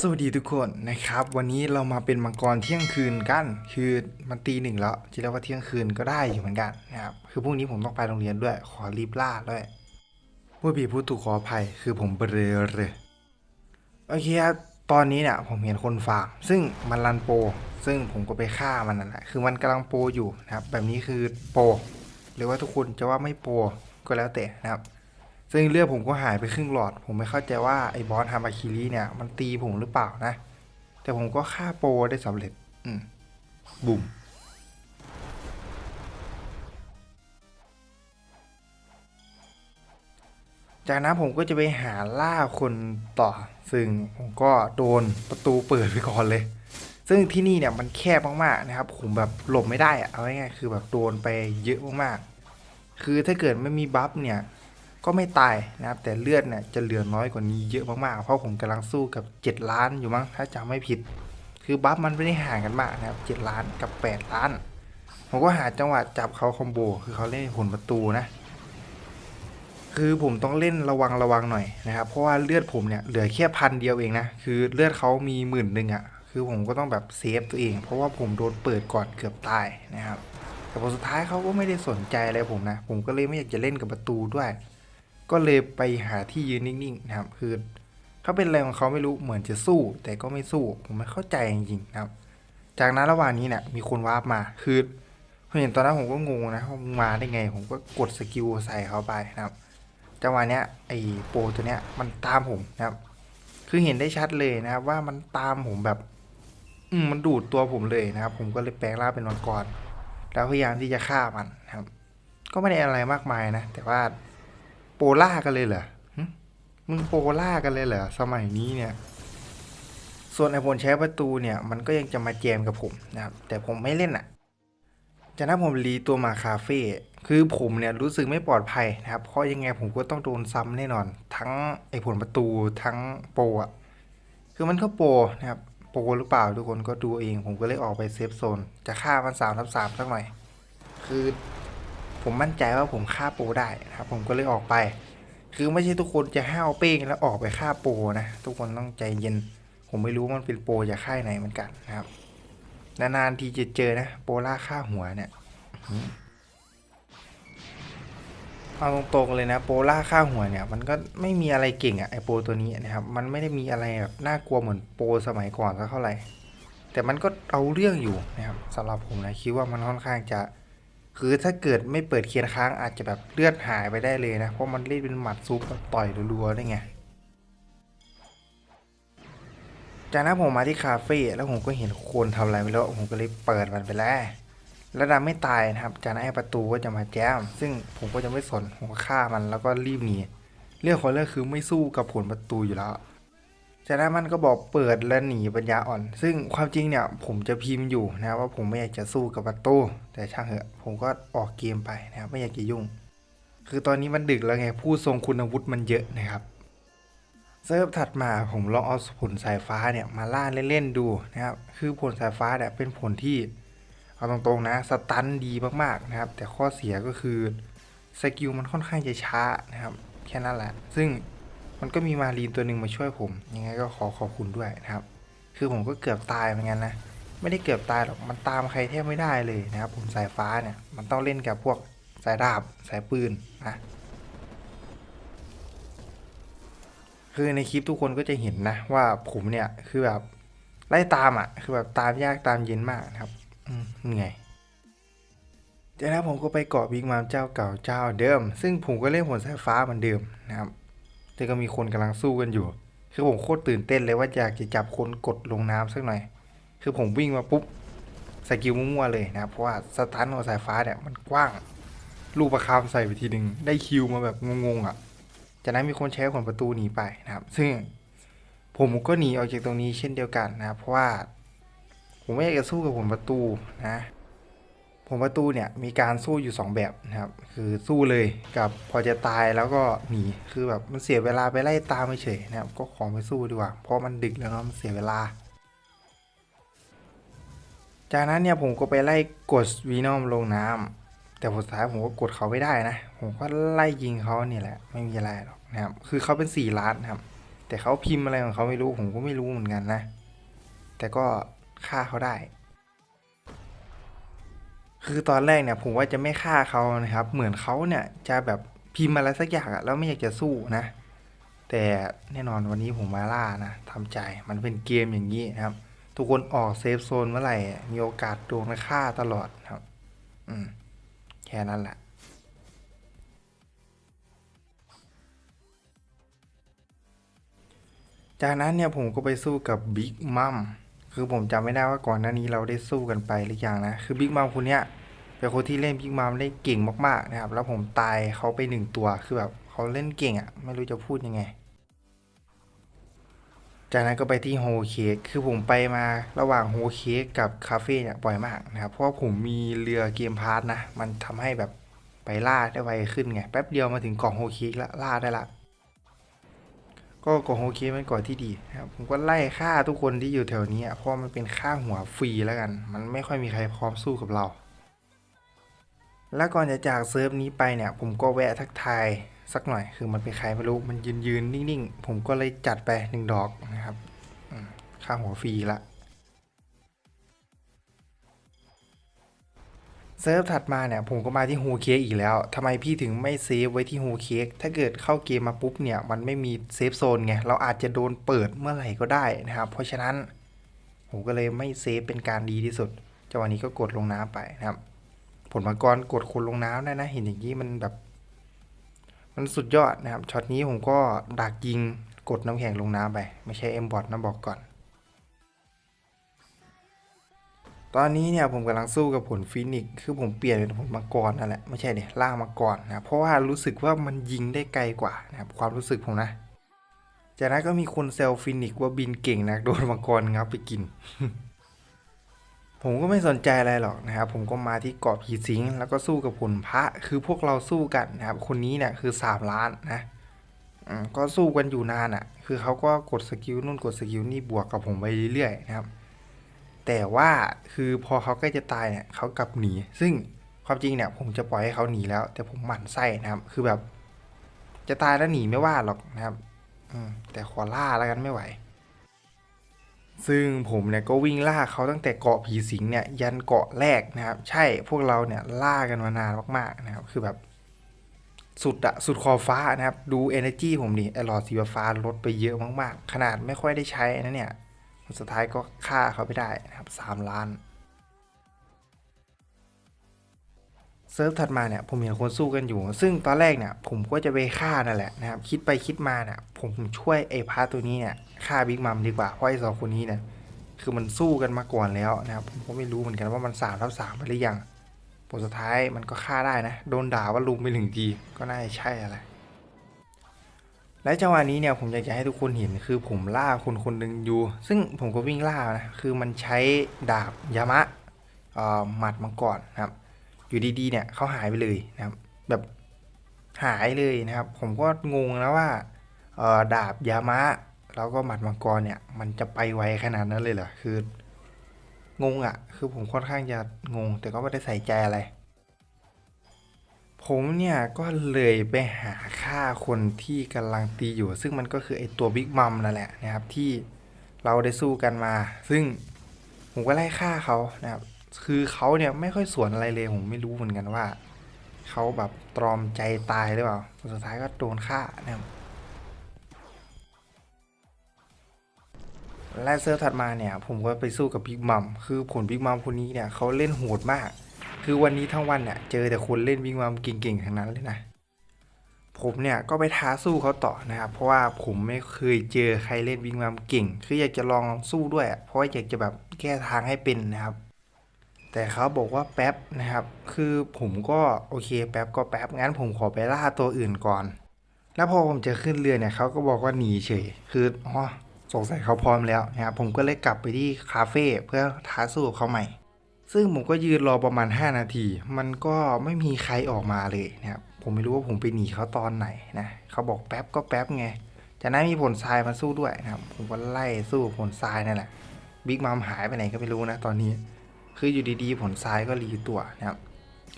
สวัสดีทุกคนนะครับ วันนี้เรามาเป็นมังกรเที่ยงคืนกัน คือมันตีหนึ่งแล้วจะเรียกว่าเที่ยงคืนก็ได้อยู่เหมือนกันนะครับคือพรุ่งนี้ผมต้องไปโรงเรียนด้วยขอรีบล่าด้วยผู้ผีผู้ถูกขออภัยคือผมเบลอเลยโอเคครับตอนนี้เนี่ยผมเห็นคนฟาร์มซึ่งมันรันโปรซึ่งผมก็ไปฆ่ามันนั่นแหละคือมันกำลังโปรอยู่นะครับแบบนี้คือโปรหรือว่าทุกคนจะว่าไม่โปรก็แล้วแต่นะครับ ซึ่งเลือดผมก็หายไปครึ่งหลอด ผมไม่เข้าใจว่าไอ้บอสฮามาคิริเนี่ยมันตีผมหรือเปล่านะ แต่ผมก็ฆ่าโปรได้สำเร็จ อืมบุ่มจากนั้นผมก็จะไปหาล่าคนต่อ ซึ่งผมก็โดนประตูเปิดไปก่อนเลย ซึ่งที่นี่เนี่ยมันแคบมากๆนะครับ ผมแบบหลบไม่ได้อะเอาง่ายๆคือแบบโดนไปเยอะมากๆ คือถ้าเกิดไม่มีบัฟเนี่ย ก็ไม่ตายนะครับ แต่เลือดเนี่ยจะเหลือน้อยกว่านี้เยอะมากๆ เพราะผมกำลังสู้กับ 7 ล้านอยู่มั้งถ้าจำไม่ผิด คือบัฟมันไม่ได้ห่างกันมากนะครับ 7 ล้านกับ 8 ล้าน ผมก็หาจังหวะจับเขาคอมโบ คือเขาเล่นผลประตูนะ คือผมต้องเล่นระวังระวังหน่อยนะครับ เพราะว่าเลือดผมเนี่ยเหลือแค่พันเดียวเองนะ คือเลือดเขามีหมื่นหนึ่งอะ่ะ คือผมก็ต้องแบบเซฟตัวเอง เพราะว่าผมโดนเปิดก่อนเกือบตายนะครับ แต่ผลสุดท้ายเขาก็ไม่ได้สนใจอะไรผมนะ ผมก็เลยไม่อยากจะเล่นกับประตูด้วย ก็เลยไปหาที่ยืนนิ่งๆนะครับ คือเขาเป็นอะไรของเขาไม่รู้เหมือนจะสู้ แต่ก็ไม่สู้ผมไม่เข้าใจจริงๆนะครับ จากนั้นระหว่างนี้เนี่ยมีคนวาร์ปมาคือผมเห็นตอนนั้นผมก็งงนะว่ามึงมาได้ไง ผมก็กดสกิลใส่เขาไปนะครับจังหวะเนี้ยไอ้โปรตัวเนี้ยมันตามผมนะครับ คือเห็นได้ชัดเลยนะครับ ว่ามันตามผมแบบ อืมมันดูดตัวผมเลยนะครับ ผมก็เลยแปลงร่างเป็นมังกรแล้วพยายามที่จะฆ่ามันนะครับ ก็ไม่ได้อะไรมากมายนะ แต่ว่า ล่ากันเลยเหรอมึงโปล่ากันเลยเหรอสมัยนี้เนี่ย ส่วนไอผลใช้ประตูเนี่ย มันก็ยังจะมาแจมกับผมนะครับ แต่ผมไม่เล่นอะจากนั้นผมรีตัวมาคาเฟ่คือผมเนี่ยรู้สึกไม่ปลอดภัยนะครับ เพราะยังไงผมก็ต้องโดนซ้ำแน่นอน ทั้งไอผลประตูทั้งโปรอะคือมันก็โปรนะครับโปรหรือเปล่าทุกคนก็ดูเอง ผมก็เลยออกไปเซฟโซน จะฆ่ามันสามทับสามสักหน่อย คือ ผมมั่นใจว่าผมฆ่าโปรได้นะครับ ผมก็เลยออกไป คือไม่ใช่ทุกคนจะห้าวเป้งแล้วออกไปฆ่าโปรนะ ทุกคนต้องใจเย็น ผมไม่รู้มันเป็นโปรจากค่ายไหนเหมือนกันนะครับ นานๆทีจะเจอนะโปล่าฆ่าหัวเนี่ยเอาตรงๆเลยนะโปล่าฆ่าหัวเนี่ยมันก็ไม่มีอะไรเก่งอะไอโปตัวนี้นะครับ มันไม่ได้มีอะไรแบบน่ากลัวเหมือนโปสมัยก่อนสักเท่าไหร่แต่มันก็เอาเรื่องอยู่นะครับสำหรับผมนะคิดว่ามันค่อนข้างจะ คือถ้าเกิดไม่เปิดเคียนค้างอาจจะแบบเลือดหายไปได้เลยนะ เพราะมันเล่นเป็นหมัดซุปต่อยรัวๆได้ไง จากนั้นผมมาที่คาเฟ่แล้วผมก็เห็นคนทำอะไรไม่รู้ผมก็เลยเปิดมันไปแล้วแล้วดาไม่ตายนะครับ จากนั้นไอ้ประตูก็จะมาแจม ซึ่งผมก็จะไม่สนผมก็ฆ่ามันแล้วก็รีบหนีเรื่องของเรื่องคือไม่สู้กับผลประตูอยู่แล้ว จากนั้นมันก็บอกเปิดและหนีปัญญาอ่อน ซึ่งความจริงเนี่ยผมจะพิมพ์อยู่นะว่าผมไม่อยากจะสู้กับประตูแต่ช่างเหอะผมก็ออกเกมไปนะครับไม่อยากจะยุ่ง คือตอนนี้มันดึกแล้วไงผู้ทรงคุณวุฒิมันเยอะนะครับเซิร์ฟถัดมาผมลองเอาผลสายฟ้าเนี่ยมาล่าเล่นๆดูนะครับคือผลสายฟ้าเนี่ยเป็นผลที่เอาตรงๆนะสตันดีมากๆนะครับ แต่ข้อเสียก็คือสกิลมันค่อนข้างจะช้านะครับแค่นั้นแหละ ซึ่ง มันก็มีมารีนตัวหนึ่งมาช่วยผม ยังไงก็ขอขอบคุณด้วยนะครับ คือผมก็เกือบตายเหมือนกันนะ ไม่ได้เกือบตายหรอก มันตามใครแทบไม่ได้เลยนะครับ ผมสายฟ้าเนี่ย มันต้องเล่นกับพวกสายดาบ สายปืนนะ คือในคลิปทุกคนก็จะเห็นนะว่าผมเนี่ยคือแบบไล่ตามอะ คือแบบตามยากตามเย็นมากนะครับเหนื่อยจากนั้นผมก็ไปเกาะบิ๊กมามเจ้าเก่าเจ้าเดิม ซึ่งผมก็เล่นผลสายฟ้าเหมือนเดิมนะครับ แต่ก็มีคนกำลังสู้กันอยู่ คือผมโคตรตื่นเต้นเลยว่าอยากจะจับคนกดลงน้ำสักหน่อย คือผมวิ่งมาปุ๊บสกิลมั่วๆเลยนะเพราะว่าสตันของสายฟ้าเนี่ยมันกว้าง ลูกประคำใส่ไปทีหนึ่งได้คิวมาแบบงงๆอะ จากนั้นมีคนใช้ผลประตูหนีไปนะครับ ซึ่งผมก็หนีออกจากตรงนี้เช่นเดียวกันนะเพราะว่า ผมไม่อยากจะสู้กับผลประตูนะ ผลประตูเนี่ยมีการสู้อยู่ 2 แบบนะครับ คือสู้เลยกับพอจะตายแล้วก็หนี คือแบบมันเสียเวลาไปไล่ตามเฉยนะครับ ก็ขอไม่สู้ดีกว่า เพราะมันดึกแล้วเนาะมันเสียเวลา จากนั้นเนี่ยผมก็ไปไล่กดวีนอมลงน้ำแต่ผลสุดท้ายผมก็กดเขาไม่ได้นะ ผมก็ไล่ยิงเขาเนี่แหละ ไม่มีอะไรหรอกนะครับ คือเขาเป็นสี่ล้านนะครับ แต่เขาพิมพ์อะไรของเขาไม่รู้ผมก็ไม่รู้เหมือนกันนะ แต่ก็ฆ่าเขาได้ คือตอนแรกเนี่ยผมว่าจะไม่ฆ่าเขานะครับ เหมือนเขาเนี่ยจะแบบพิมพ์อะไรสักอย่างอะแล้วไม่อยากจะสู้นะ แต่แน่นอนวันนี้ผมมาล่านะทำใจมันเป็นเกมอย่างนี้นะครับ ทุกคนออกเซฟโซนเมื่อไหร่ มีโอกาสโดนฆ่าตลอดครับ อืม แค่นั้นแหละจากนั้นเนี่ยผมก็ไปสู้กับบิ๊กมัม คือผมจำไม่ได้ว่าก่อนหน้านี้เราได้สู้กันไปหรือยังนะ คือบิ๊กมัมคนเนี้ยเป็นคนที่เล่นบิ๊กมัมได้เก่งมากๆนะครับ แล้วผมตายเขาไปหนึ่งตัว คือแบบเขาเล่นเก่งอะ่ะ ไม่รู้จะพูดยังไง จากนั้นก็ไปที่โฮเค้กคือผมไปมาระหว่างโฮเค้กกับคาเฟ่เนี่ยบ่อยมากนะครับ เพราะผมมีเรือเกมพาร์ทนะ มันทำให้แบบไปล่าได้ไวขึ้นไง แป๊บเดียวมาถึงเกาะโฮเค้กละล่าได้ละ ก็กาะโอเคมันก่อนที่ดีนะครับผมก็ไล่ฆ่าทุกคนที่อยู่แถวนี้เพราะมันเป็นค่าหัวฟรีแล้วกัน มันไม่ค่อยมีใครพร้อมสู้กับเรา แล้วก่อนจะจากเซิร์ฟนี้ไปเนี่ย ผมก็แวะทักทายสักหน่อยคือมันเป็นใครไม่รู้มันยืนยืนนิ่งๆ ผมก็เลยจัดไปหนึ่งดอกนะครับฆ่าหัวฟรีละ เซิร์ฟถัดมาเนี่ยผมก็มาที่ฮูเค้กอีกแล้วทำไมพี่ถึงไม่เซฟไว้ที่ฮูเค้กถ้าเกิดเข้าเกมมาปุ๊บเนี่ยมันไม่มีเซฟโซนไงเราอาจจะโดนเปิดเมื่อไหร่ก็ได้นะครับ เพราะฉะนั้นผมก็เลยไม่เซฟเป็นการดีที่สุดจังหวะนี้ก็กดลงน้ำไปนะครับ ผลมากรกดคนลงน้ำได้นะ เห็นอย่างนี้มันแบบ มันสุดยอดนะครับช็อตนี้ผมก็ดักยิงกดน้ำแข็งลงน้ำไป ไม่ใช่เอ็มบอทนะบอกก่อน ตอนนี้เนี่ยผมกำลังสู้กับผลฟินิกคือผมเปลี่ยนเป็นผลมังกรนั่นแหละไม่ใช่เดี๋ยล่างมังกรนะเพราะว่ารู้สึกว่ามันยิงได้ไกลกว่านะครับความรู้สึกผมนะ จากนั้นก็มีคนเซลฟินิกว่าบินเก่งนะโดนมังกรงับไปกิน ผมก็ไม่สนใจอะไรหรอกนะครับผมก็มาที่เกาะผีสิงแล้วก็สู้กับผลพระคือพวกเราสู้กันนะครับคนนี้เนี่ยคือสามล้านนะก็สู้กันอยู่นานอะ่ะ คือเขาก็กดสกิลนู่นกดสกิลนี่บวกกับผมไปเรื่อยๆนะครับ แต่ว่าคือพอเขาใกล้จะตายเนี่ยเขากลับหนี ซึ่งความจริงเนี่ยผมจะปล่อยให้เขาหนีแล้ว แต่ผมหมั่นไส้นะครับ คือแบบ จะตายแล้วหนีไม่ว่าหรอกนะครับอืมแต่ขอล่าแล้วกันไม่ไหว ซึ่งผมเนี่ยก็วิ่งล่าเขาตั้งแต่เกาะผีสิงเนี่ย ยันเกาะแรกนะครับ ใช่พวกเราเนี่ยล่ากันมานานมากๆนะครับ คือแบบ สุดอะสุดขอฟ้านะครับ ดู energy ผมดิไอหลอดสีฟ้าลดไปเยอะมากๆ ขนาดไม่ค่อยได้ใช้นะเนี่ย สุดท้ายก็ฆ่าเขาไปได้นะครับสามล้านเซิร์ฟถัดมาเนี่ยผมเห็นคนสู้กันอยู่ ซึ่งตอนแรกเนี่ยผมก็จะไปฆ่านั่นแหละนะครับ คิดไปคิดมาเนี่ยผมช่วยไอ้พาตตัวนี้เนี่ยฆ่าบิ๊กมัมดีกว่าเพราะไอ้สองคนนี้เนี่ยคือมันสู้กันมาก่อนแล้วนะครับผมก็ไม่รู้เหมือนกันว่ามันสามทับสามไปหรือยังผลสุดท้ายมันก็ฆ่าได้นะ โดนด่าว่าลุมไปหนึ่งทีก็น่าจะใช่อะไร และจังหวะนี้เนี่ยผมอยากจะให้ทุกคนเห็นคือผมล่าคนคนหนึ่งอยู่ ซึ่งผมก็วิ่งล่านะคือมันใช้ดาบยามะอ่อหมัดมังกรนะครับ อยู่ดีๆเนี่ยเขาหายไปเลยนะครับ แบบหายเลยนะครับ ผมก็งงนะว่าอ่อดาบยามะแล้วก็หมัดมังกรเนี่ย มันจะไปไวขนาดนั้นเลยเหรอคืองงอะ่ะ คือผมค่อนข้างจะงง แต่ก็ไม่ได้ใส่ใจอะไร ผมเนี่ยก็เลยไปหาฆ่าคนที่กำลังตีอยู่ ซึ่งมันก็คือไอตัวบิ๊กมัมนั่นแหละนะครับที่เราได้สู้กันมา ซึ่งผมก็ไล่ฆ่าเขานะครับ คือเขาเนี่ยไม่ค่อยสวนอะไรเลยผมไม่รู้เหมือนกันว่าเขาแบบตรอมใจตายหรือเปล่าสุดท้ายก็โดนฆ่านะครับและเซิร์ฟถัดมาเนี่ยผมก็ไปสู้กับบิ๊กมัมคือผลบิ๊กมัมคนนี้เนี่ยเขาเล่นโหดมาก คือวันนี้ทั้งวันเนี่ยเจอแต่คนเล่นบิ๊กมัมเก่งๆทั้งนั้นเลยนะ ผมเนี่ยก็ไปท้าสู้เขาต่อนะครับ เพราะว่าผมไม่เคยเจอใครเล่นบิ๊กมัมเก่ง คืออยากจะลองสู้ด้วย เพราะาอยากจะแบบแก้ทางให้เป็นนะครับ แต่เขาบอกว่าแป๊บนะครับ คือผมก็โอเคแป๊บก็แป๊บงั้นผมขอไปล่าตัวอื่นก่อน แล้วพอผมจะขึ้นเรือเนี่ยเขาก็บอกว่าหนีเฉย คืออ๋อสงสัยเขาพร้อมแล้วนะครับผมก็เลยกลับไปที่คาเฟ่เพื่อท้าสู้เขาใหม่ ซึ่งผมก็ยืนรอประมาณ 5 นาที มันก็ไม่มีใครออกมาเลยนะครับ ผมไม่รู้ว่าผมไปหนีเขาตอนไหนนะ เขาบอกแป๊บก็แป๊บไง จากนั้นมีผลทรายมาสู้ด้วยนะครับ ผมก็ไล่สู้ผลทรายนั่นแหละ บิ๊กมัมหายไปไหนก็ไม่รู้นะตอนนี้ คืออยู่ดีๆ ผลทรายก็รีตัวนะครับ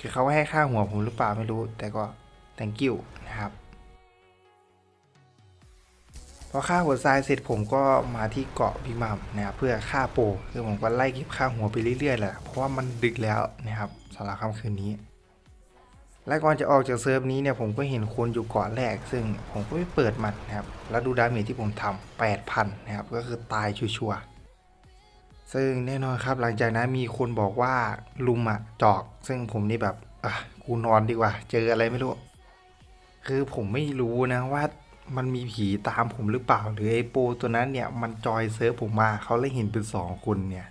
คือเขาให้ค่าหัวผมหรือเปล่าไม่รู้ แต่ก็ thank you นะครับ อพอฆ่าหัวทรายเสร็จผมก็มาที่เกาะพิมัมนะครับเพื่อฆ่าโปคือผมก็ไล่เก็บค่าหัวไปเรื่อยๆแหละเพราะว่ามันดึกแล้วนะครับสำหรับค่ำคืนนี้ และก่อนจะออกจากเซิร์ฟนี้เนี่ยผมก็เห็นคนอยู่เกาะแรก ซึ่งผมก็ไม่เปิดมันนะครับแล้วดูดาเมจที่ผมทำ8,000นะครับก็คือตายชัวร์ๆซึ่งแน่นอนครับหลังจากนั้นมีคนบอกว่าลุมอะจอก ซึ่งผมนี่แบบอะกูนอนดีกว่า เจออะไรไม่รู้ คือผมไม่รู้นะว่า มันมีผีตามผมหรือเปล่า หรือไอ้โปตัวนั้นเนี่ย มันจอยเซิร์ฟผมมาเขาเลยเห็นเป็นสองคนเนี่ย